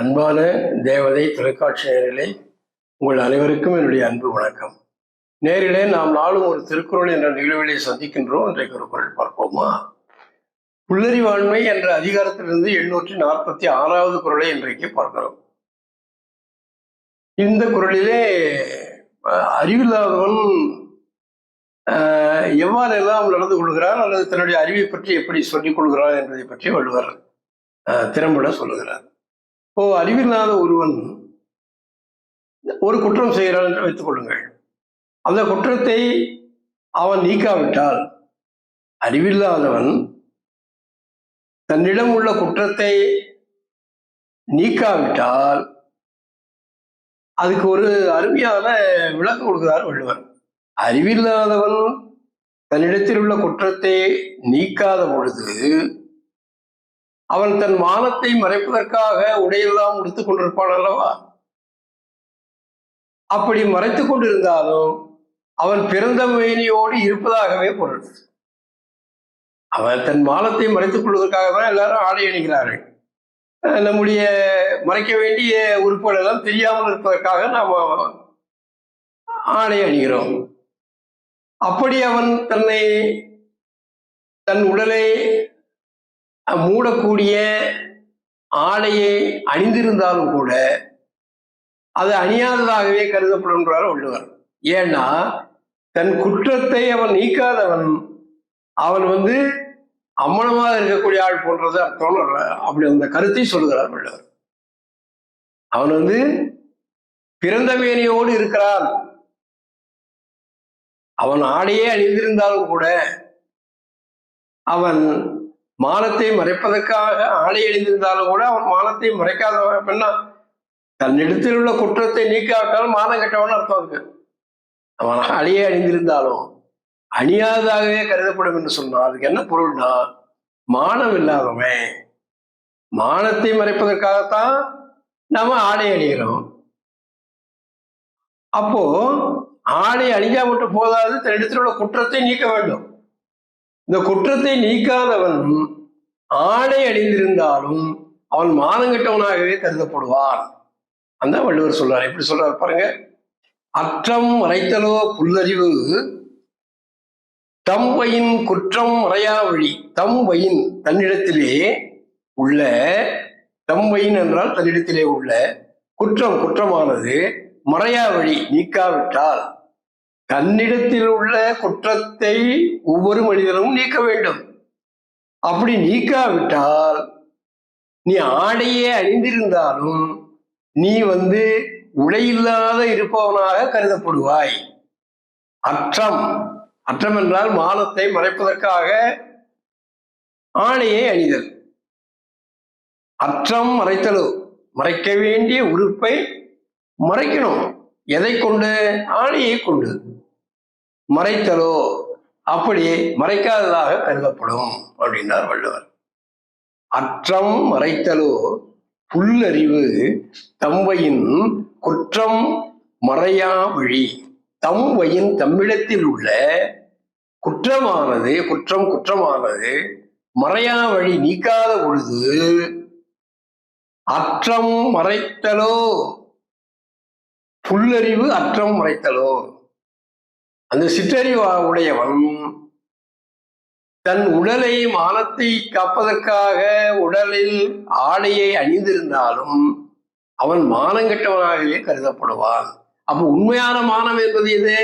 அன்பான தேவதை தொலைக்காட்சி நேரிலே உங்கள் அனைவருக்கும் என்னுடைய அன்பு வணக்கம். நேரிலே நாம் நாளும் ஒரு திருக்குறள் என்ற நிகழ்விலே சந்திக்கின்றோம். இன்றைக்கு ஒரு குரல் பார்ப்போமா? புல்லறிவாண்மை என்ற அதிகாரத்திலிருந்து எண்ணூற்றி நாற்பத்தி ஆறாவது குரலை இன்றைக்கு பார்க்கிறோம். இந்த குரலிலே அறிவில்லாதவன் எவ்வாறெல்லாம் நடந்து கொள்கிறான் அல்லது தன்னுடைய அறிவை பற்றி எப்படி சொல்லிக் கொள்கிறான் என்பதை பற்றி வள்ளுவர் திறம்பட சொல்லுகிறார். இப்போ அறிவில்லாத ஒருவன் ஒரு குற்றம் செய்கிறான் என்று வைத்துக் கொள்ளுங்கள். அந்த குற்றத்தை அவன் நீக்காவிட்டால் அறிவில்லாதவன் தன்னிடம் உள்ள குற்றத்தை நீக்காவிட்டால் அதுக்கு ஒரு அருமையான விளக்கம் கொடுக்கிறார் வள்ளுவர். அறிவில்லாதவன் தன்னிடத்தில் உள்ள குற்றத்தை நீக்காத பொழுது அவன் தன் மானத்தை மறைப்பதற்காக உடையெல்லாம் உடுத்துக் கொண்டிருப்பான் அல்லவா? அப்படி மறைத்துக் கொண்டிருந்தாலும் அவன் பிறந்த மேனியோடு இருப்பதாகவே பொருள். அவன் தன் மானத்தை மறைத்துக் கொள்வதற்காக தான் எல்லாரும் ஆடை அணிகிறார்கள். நம்முடைய மறைக்க வேண்டிய உறுப்புகள் எல்லாம் தெரியாமல் இருப்பதற்காக நாம் ஆடை அணிகிறோம். அப்படி அவன் தன்னை தன் உடலை மூடக்கூடிய ஆடையை அணிந்திருந்தாலும் கூட அது அணியாததாகவே கருதப்படுகின்றார் உள்ளவர் ஏன்னா தன் குற்றத்தை அவன் நீக்காதவன் அவன் வந்து அம்மனமாக இருக்கக்கூடிய ஆள் போன்றது அர்த்தம் அப்படி அந்த கருத்தை சொல்கிறார் உள்ளவர் அவன் வந்து பிறந்த மேனியோடு இருக்கிறான். அவன் ஆடையே அணிந்திருந்தாலும் கூட அவன் மானத்தை மறைப்பதற்காக ஆடை அணிந்திருந்தாலும் கூட அவன் மானத்தை மறைக்காதவன் பெண்ணா. தன்னிடத்தில் உள்ள குற்றத்தை நீக்காவிட்டாலும் மானம் கெட்டவன் அர்த்தம் இருக்கு அவன் அழியே அணிந்திருந்தாலும் அணியாததாகவே கருதப்படும் என்று சொன்னான் அதுக்கு என்ன பொருள்னா மானம் இல்லாதவன் மானத்தை மறைப்பதற்காகத்தான் நாம ஆடை அணிகிறோம் அப்போ ஆடை அணிஞ்சா மட்டும் போதாது தன்னிடத்தில் உள்ள குற்றத்தை நீக்க வேண்டும். இந்த குற்றத்தை நீக்காதவன் ஆடை அணிந்திருந்தாலும் அவன் மானங்கெட்டவனாகவே கருதப்படுவான். அந்த வள்ளுவர் சொல்றார். எப்படி சொல்றாரு பாருங்க. அற்றம் மறைத்தலோ புல்லறிவு தம்பையின் குற்றம் மறையா வழி தம்பையின் தன்னிடத்திலே உள்ள தம்பையின் என்றால் தன்னிடத்திலே உள்ள குற்றம் குற்றமானது மறையா வழி நீக்காவிட்டால் தன்னிடத்தில் உள்ள குற்றத்தை ஒவ்வொரு மனிதனும் நீக்க வேண்டும். அப்படி நீக்காவிட்டால் நீ ஆடையே அணிந்திருந்தாலும் நீ வந்து உடையில்லாத இருப்பவனாக கருதப்படுவாய். அற்றம் அற்றம் என்றால் மானத்தை மறைப்பதற்காக ஆணையை அணிதல். அற்றம் மறைத்தலோ மறைக்க வேண்டிய உறுப்பை மறைக்கணும். எதை கொண்டு? ஆணையை கொண்டு. மறைத்தலோ? அப்படி மறைக்காததாக கருதப்படும் அப்படின்னார் வள்ளுவர். அற்றம் மறைத்தலோ? புல்லறிவு தம்பையின் குற்றம் மறையா வழி. தம்பையின் தம்மிடத்தில் உள்ள குற்றமானது குற்றம் குற்றமானது மறையா வழி நீக்காத பொழுது அற்றம் மறைத்தலோ? புல்லறிவு அற்றம் மறைத்தலோ அந்த சிற்றறிவு உடையவன் தன் உடலை மானத்தை காப்பதற்காக உடலில் ஆடையை அணிந்திருந்தாலும் அவன் மானங்கெட்டவனாகவே கருதப்படுவான். அப்ப உண்மையான மானம் என்பது எது?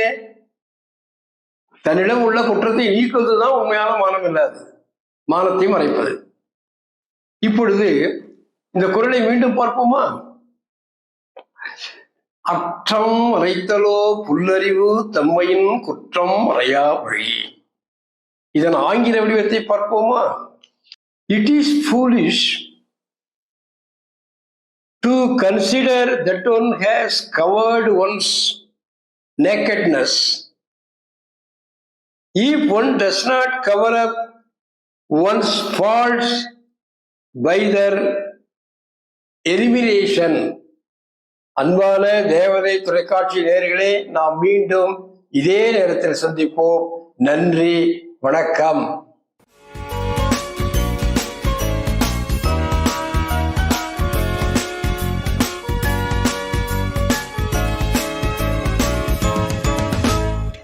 தன்னிடம் உள்ள குற்றத்தை நீக்குவதுதான் உண்மையான மானம் இல்லாது மானத்தை மறைப்பது. இப்பொழுது இந்த குரலை மீண்டும் பார்ப்போமா? அற்றம் மறைத்தலோ புல்லறிவு தம்மையின் குற்றம் மறையா வழி. இதன் ஆங்கில வடிவத்தை பார்ப்போமா? It is foolish to consider that one has covered one's nakedness if one does not cover up one's faults by the elimination அன்பான தேவதை தொலைக்காட்சி நேர்களே நாம் மீண்டும் இதே நேரத்தில் சந்திப்போம். நன்றி வணக்கம்.